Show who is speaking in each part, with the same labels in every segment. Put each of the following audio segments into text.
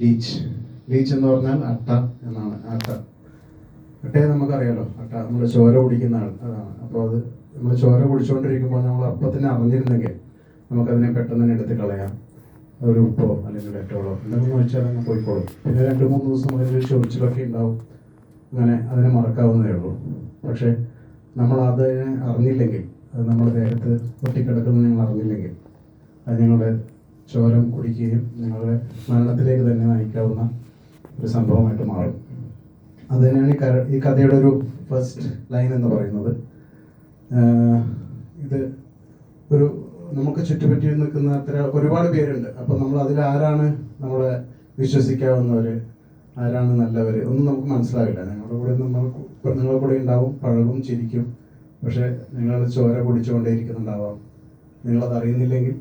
Speaker 1: Leech leech എന്ന് പറഞ്ഞാൽ അട്ട എന്നാണ് അട്ട. അട്ടയെ നമുക്കറിയാലോ അട്ട. നമ്മൾ ചോര കുടിക്കുന്ന ആൾ അതാണ്. അപ്പോൾ അത് നമ്മൾ ചോര കുടിച്ചുകൊണ്ടിരിക്കുമ്പോൾ നമ്മൾ അപ്പം തന്നെ അറിഞ്ഞിരുന്നെങ്കിൽ നമുക്കതിനെ പെട്ടെന്ന് തന്നെ എടുത്ത് കളയാം. ഒരു ഉപ്പോ അല്ലെങ്കിൽ ഡെറ്റോളോ എന്തെങ്കിലും വെച്ചാൽ അങ്ങ് പോയിക്കോളും. പിന്നെ രണ്ട് മൂന്ന് ദിവസം അതിൽ ചൊറിച്ചിലൊക്കെ ഉണ്ടാവും. അങ്ങനെ അതിനെ മറക്കാവുന്നതേ ഉള്ളൂ. പക്ഷേ നമ്മൾ അതിനെ അറിഞ്ഞില്ലെങ്കിൽ അത് നമ്മുടെ ദേഹത്ത് ഒട്ടിക്കിടക്കുന്നത് നിങ്ങൾ അറിഞ്ഞില്ലെങ്കിൽ അത് നിങ്ങളുടെ ചോരം കുടിക്കുകയും നിങ്ങളുടെ മരണത്തിലേക്ക് തന്നെ നയിക്കാവുന്ന ഒരു സംഭവമായിട്ട് മാറും. അത് തന്നെയാണ് ഈ കര ഈ കഥയുടെ ഒരു ഫസ്റ്റ് ലൈൻ എന്ന് പറയുന്നത്. ഇത് ഒരു നമുക്ക് ചുറ്റുപറ്റി നിൽക്കുന്ന അത്ര ഒരുപാട് പേരുണ്ട്. അപ്പം നമ്മൾ അതിൽ ആരാണ് നമ്മളെ വിശ്വസിക്കാവുന്നവർ ആരാണ് നല്ലവർ ഒന്നും നമുക്ക് മനസ്സിലാവില്ല. നിങ്ങളുടെ കൂടെ നമ്മൾ നിങ്ങളുടെ കൂടെ ഉണ്ടാവും പഴകും ചിരിക്കും. പക്ഷേ നിങ്ങൾ ചോര കുടിച്ചുകൊണ്ടേ ഇരിക്കുന്നുണ്ടാവാം നിങ്ങളത് അറിയുന്നില്ലെങ്കിൽ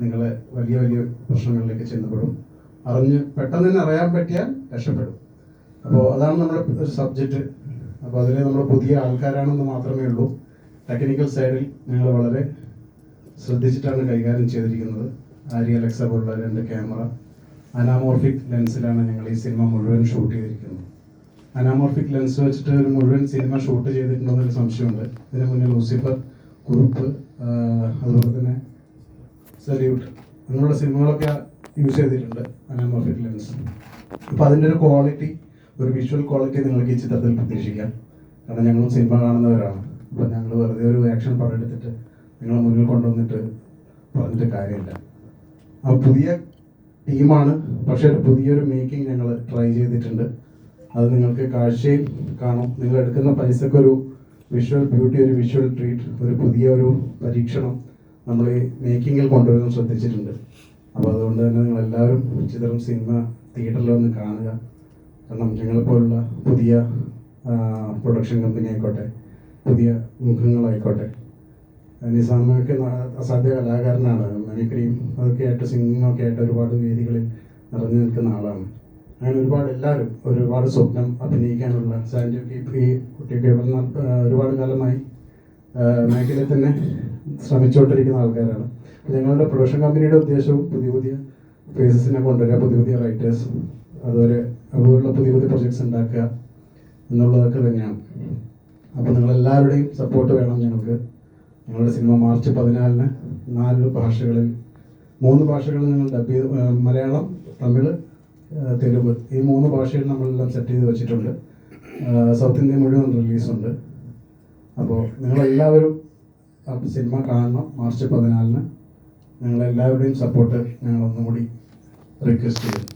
Speaker 1: നിങ്ങൾ വലിയ വലിയ പ്രശ്നങ്ങളിലേക്ക് ചെന്നപ്പെടും അറിഞ്ഞ് പെട്ടെന്ന് തന്നെ അറിയാൻ പറ്റിയാൽ രക്ഷപ്പെടും. അപ്പോൾ അതാണ് നമ്മുടെ സബ്ജക്റ്റ് അപ്പോൾ അതിൽ നമ്മൾ പുതിയ ആൾക്കാരാണെന്ന് മാത്രമേ ഉള്ളൂ. ടെക്നിക്കൽ സൈഡിൽ ഞങ്ങൾ വളരെ ശ്രദ്ധിച്ചിട്ടാണ് കൈകാര്യം ചെയ്തിരിക്കുന്നത്. ആര്യ അലക്സ പോലുള്ള രണ്ട് ക്യാമറ അനാമോർഫിക് ലെൻസിലാണ് ഞങ്ങൾ ഈ സിനിമ മുഴുവൻ ഷൂട്ട് ചെയ്തിരിക്കുന്നത്. അനാമോർഫിക് ലെൻസ് വെച്ചിട്ട് ഒരു മുഴുവൻ സിനിമ ഷൂട്ട് ചെയ്തിട്ടുണ്ടെന്നൊരു സംശയമുണ്ട്. ഇതിനു മുന്നേ ലൂസിഫർ കുറുപ്പ് അതുപോലെ തന്നെ സല്യൂട്ട് അങ്ങനെയുള്ള സിനിമകളൊക്കെ യൂസ് ചെയ്തിട്ടുണ്ട് അനാമോർഫിക് ലെൻസ് അപ്പോൾ അതിന്റെ ഒരു ക്വാളിറ്റി ഒരു വിഷ്വൽ ക്വാളിറ്റി നിങ്ങൾക്ക് ഈ ചിത്രത്തിൽ പ്രതീക്ഷിക്കാം. കാരണം ഞങ്ങളും സിനിമ കാണുന്നവരാണ്. അപ്പോൾ ഞങ്ങൾ വെറുതെ ഒരു ആക്ഷൻ പടം എടുത്തിട്ട് നിങ്ങളെ മുന്നിൽ കൊണ്ടുവന്നിട്ട് പറഞ്ഞിട്ട് കാര്യമില്ല. ആ പുതിയ ടീമാണ് പക്ഷേ പുതിയൊരു മേക്കിംഗ് ഞങ്ങൾ ട്രൈ ചെയ്തിട്ടുണ്ട്. അത് നിങ്ങൾക്ക് കാഴ്ചയും കാണും. നിങ്ങൾ എടുക്കുന്ന പൈസക്കൊരു വിഷ്വൽ ബ്യൂട്ടി ഒരു വിഷ്വൽ ട്രീറ്റ് ഒരു പുതിയ ഒരു പരീക്ഷണം നമ്മൾ മേക്കിങ്ങിൽ കൊണ്ടുവരാൻ ശ്രദ്ധിച്ചിട്ടുണ്ട്. അപ്പോൾ അതുകൊണ്ട് തന്നെ നിങ്ങൾ എല്ലാവരും ചിത്രം സിനിമ തിയേറ്ററിൽ വന്ന് കാണുക. കാരണം ഞങ്ങളെപ്പോലുള്ള പുതിയ പ്രൊഡക്ഷൻ കമ്പനി ആയിക്കോട്ടെ പുതിയ മുഖങ്ങളായിക്കോട്ടെ. നിസാമൊക്കെ അസാധ്യ കലാകാരനാണ്. മിമിക്രിയും അതൊക്കെ ആയിട്ട് സിംഗിങ്ങൊക്കെ ആയിട്ട് ഒരുപാട് വേദികളിൽ നിറഞ്ഞു നിൽക്കുന്ന ആളാണ്. അങ്ങനെ ഒരുപാട് എല്ലാവരും ഒരുപാട് സ്വപ്നം അഭിനയിക്കാനുള്ള സാൻഡ്യക്ക് ഈ കുട്ടിയൊക്കെ ഒരുപാട് കാലമായി മേഖലയിൽ തന്നെ ശ്രമിച്ചുകൊണ്ടിരിക്കുന്ന ആൾക്കാരാണ്. ഞങ്ങളുടെ പ്രൊഡക്ഷൻ കമ്പനിയുടെ ഉദ്ദേശവും പുതിയ പുതിയ ഫേസസിനെ കൊണ്ടുവരിക പുതിയ പുതിയ റൈറ്റേഴ്സ് അതുപോലെ അതുപോലുള്ള പുതിയ പുതിയ പ്രൊജക്ട്സ് ഉണ്ടാക്കുക എന്നുള്ളതൊക്കെ തന്നെയാണ്. അപ്പോൾ നിങ്ങളെല്ലാവരുടെയും സപ്പോർട്ട് വേണം ഞങ്ങൾക്ക്. ഞങ്ങളുടെ സിനിമ മാർച്ച് പതിനാലിന് നാല് ഭാഷകളിൽ മൂന്ന് ഭാഷകളിൽ നിങ്ങൾ ഡബ് മലയാളം തമിഴ് തെലുങ്ക്. ഈ മൂന്ന് ഭാഷയിൽ നമ്മളെല്ലാം സെറ്റ് ചെയ്ത് വെച്ചിട്ടുണ്ട്. സൗത്ത് ഇന്ത്യ മുഴുവൻ റിലീസുണ്ട് അപ്പോൾ നിങ്ങളെല്ലാവരും സിനിമ കാണണം മാർച്ച് പതിനാലിന്. നിങ്ങളെല്ലാവരുടെയും സപ്പോർട്ട് ഞങ്ങൾ ഒന്നും കൂടി റിക്വസ്റ്റ് ചെയ്യുന്നു